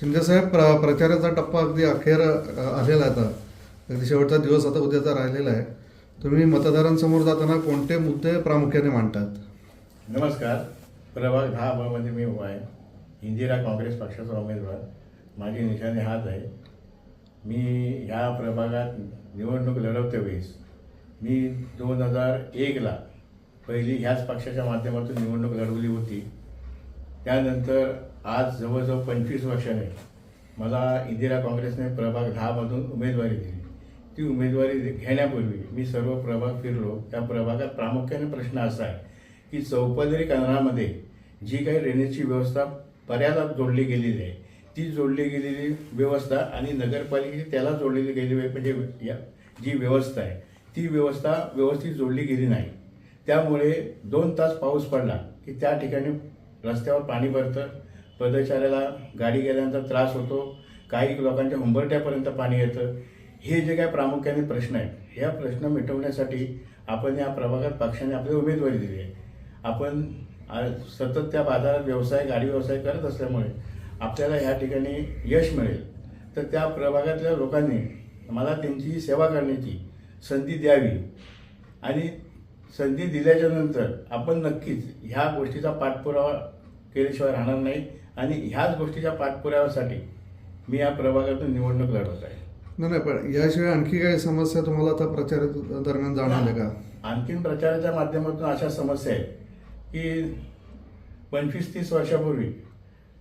शिंदेसाहेब प्र प्रचाराचा टप्पा अगदी अखेर आलेला आहे आता. अगदी शेवटचा दिवस आता उद्याचा राहिलेला आहे. तुम्ही मतदारांसमोर जाताना कोणते मुद्दे प्रामुख्याने मांडतात? नमस्कार. प्रभाग दहा ब मध्ये मी उभा आहे. इंदिरा काँग्रेस पक्षाचा उमेदवार. माझी निशाणी हाच आहे. मी ह्या प्रभागात निवडणूक लढवते वेळेस. मी दोन हजार एकला पहिली ह्याच पक्षाच्या माध्यमातून निवडणूक लढवली होती. त्यानंतर आज जवळजवळ पंचवीस वर्षाने मला इंदिरा काँग्रेसने प्रभाग दहामधून उमेदवारी दिली. ती उमेदवारी घेण्यापूर्वी मी सर्व प्रभाग फिरलो. त्या प्रभागात प्रामुख्याने प्रश्न असा आहे की चौपदरी कनामध्ये जी काही ड्रेनेजची व्यवस्था पर्यादात जोडली गेलेली आहे ती जोडली गेलेली व्यवस्था आणि नगरपालिकेची त्याला जोडलेली गेलेली आहे, म्हणजे या जी व्यवस्था आहे ती व्यवस्था व्यवस्थित जोडली गेली नाही. त्यामुळे दोन तास पाऊस पडला की त्या ठिकाणी रस्त्यावर पाणी भरतं पदचाऱ्याला गाडी गेल्यानंतर त्रास होतो. काही लोकांच्या उंबरट्यापर्यंत पाणी येतं. हे जे काय प्रामुख्याने प्रश्न आहेत ह्या प्रश्न मिटवण्यासाठी आपण या प्रभागात पक्षाने आपली उमेदवारी दिली आहे. आपण सतत त्या बाजारात व्यवसाय गाडी व्यवसाय करत असल्यामुळे आपल्याला ह्या ठिकाणी यश मिळेल. तर त्या प्रभागातल्या लोकांनी मला त्यांची सेवा करण्याची संधी द्यावी. आणि संधी दिल्याच्यानंतर आपण नक्कीच ह्या गोष्टीचा पाठपुरावा केल्याशिवाय राहणार नाही. आणि ह्याच गोष्टीच्या पाठपुराव्यासाठी मी या प्रभागातून निवडणूक लढवत आहे. नाही नाही पण याशिवाय आणखी काही समस्या तुम्हाला आता प्रचार दरम्यान जाणवल्या का? आणखीन प्रचाराच्या माध्यमातून अशा समस्या आहेत की पंचवीस तीस वर्षापूर्वी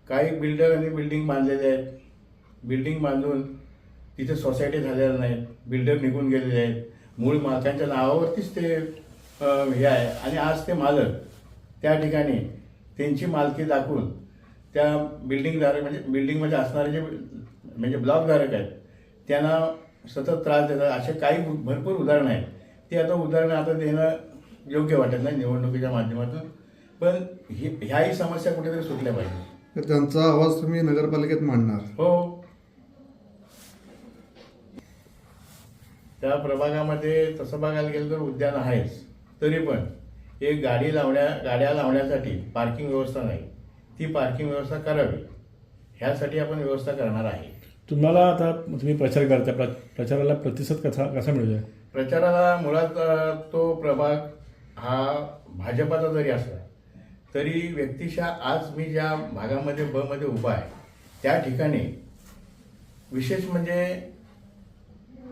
काही बिल्डरांनी बिल्डिंग बांधलेले आहेत. बिल्डिंग बांधून तिथे सोसायटी झालेल्या नाहीत बिल्डर निघून गेलेले आहेत. मूळ मालकांच्या नावावरतीच ते हे आहे. आणि आज ते मालक त्या ठिकाणी त्यांची मालकी दाखवून त्या बिल्डिंगधारक म्हणजे बिल्डिंगमध्ये असणारे जे म्हणजे ब्लॉकधारक आहेत त्यांना सतत त्रास देतात. असे काही भरपूर उदाहरणं आहेत. ते आता उदाहरणं आता देणं योग्य वाटत नाही निवडणुकीच्या माध्यमातून. पण ही ह्याही समस्या कुठेतरी सुटल्या पाहिजे. तर त्यांचा आवाज तुम्ही नगरपालिकेत मांडणार. हो. त्या प्रभागामध्ये तसं बघायला गेलं तर उद्यान आहेच. तरी पण एक गाडी लावण्या गाड्या लावण्यासाठी पार्किंग व्यवस्था नाही. ती पार्किंग व्यवस्था करावी. ह्यासाठी आपण व्यवस्था करणार आहे. तुम्हाला आता तुम्ही प्रचार करता प्र प्रचाराला प्रतिसाद कसा कसा मिळतोय प्रचाराला मुळात तो प्रभाग हा भाजपाचा जरी असला तरी व्यक्तिशः आज मी ज्या भागामध्ये ब मध्ये उभा आहे त्या ठिकाणी विशेष म्हणजे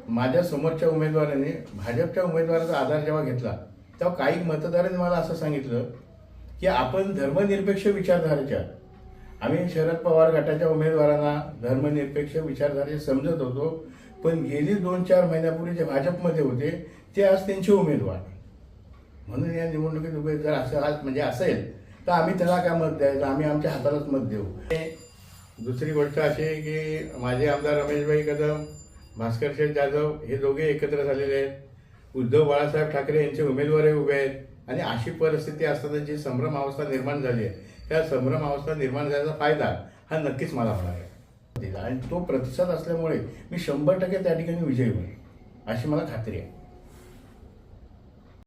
माझ्या समोरच्या उमेदवाराने भाजपच्या उमेदवाराचा आधार जेव्हा घेतला तेव्हा काही मतदारांनी मला असं सांगितलं की आपण धर्मनिरपेक्ष विचारधारेच्या आम्ही शरद पवार गटाच्या उमेदवारांना धर्मनिरपेक्ष विचारधारे समजत होतो पण गेली दोन चार महिन्यापूर्वी जे भाजपमध्ये होते ते आज त्यांचे उमेदवार. म्हणून या निवडणुकीत उभे जर असं आज म्हणजे असेल तर आम्ही त्याला काय मत द्यायचं? आम्ही आमच्या हातालाच मत देऊ. दुसरी गोष्ट अशी आहे की माझे आमदार रमेशभाई कदम भास्कर शेठ जाधव हे दोघे एकत्र झालेले आहेत. उद्धव बाळासाहेब ठाकरे यांचे उमेदवारही उभे आहेत. आणि अशी परिस्थिती असताना जी संभ्रम अवस्था निर्माण झाली आहे त्या संभ्रम अवस्था निर्माण झाल्याचा फायदा हा नक्कीच मला होणार आहे. आणि तो प्रतिसाद असल्यामुळे मी शंभर टक्के त्या ठिकाणी विजयी होईल अशी मला खात्री आहे.